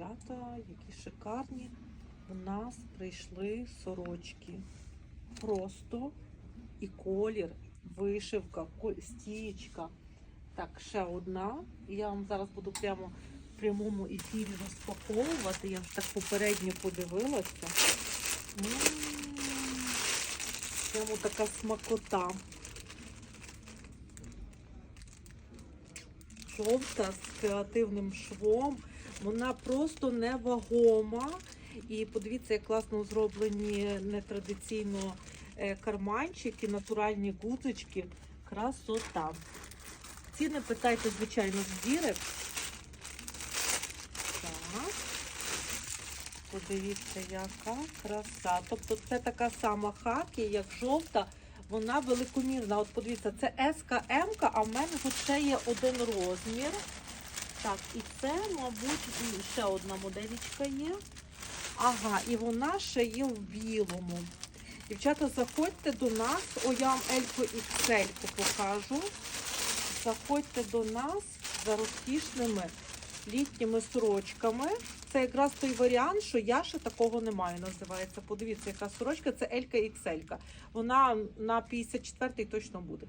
Дівчата, які шикарні. У нас прийшли сорочки. Просто і колір, вишивка, стічка. Так, ще одна. Я вам зараз буду прямо в прямому ефірі розпаковувати. Я ж так попередньо подивилася. М, Прямо така смакота. Жовта з креативним швом. Вона просто невагома. І подивіться, як класно зроблені нетрадиційно е, карманчики, натуральні гудзички. Красота. Ціни питайте, звичайно, з дірек. Так. Подивіться, яка краса. Тобто це така сама хакі, як жовта. Вона великомірна. От подивіться, це СК, а в мене тут ще є один розмір. Так, і це, мабуть, ще одна моделічка є. Ага, і вона ще є в білому. Дівчата, заходьте до нас. О, я вам Ельку і Цельку покажу. Заходьте до нас за розкішними літніми сорочками. Це якраз той варіант, що я ще такого не маю. Називається. Подивіться, яка сорочка. Це Елька XL. Вона на 54-й точно буде.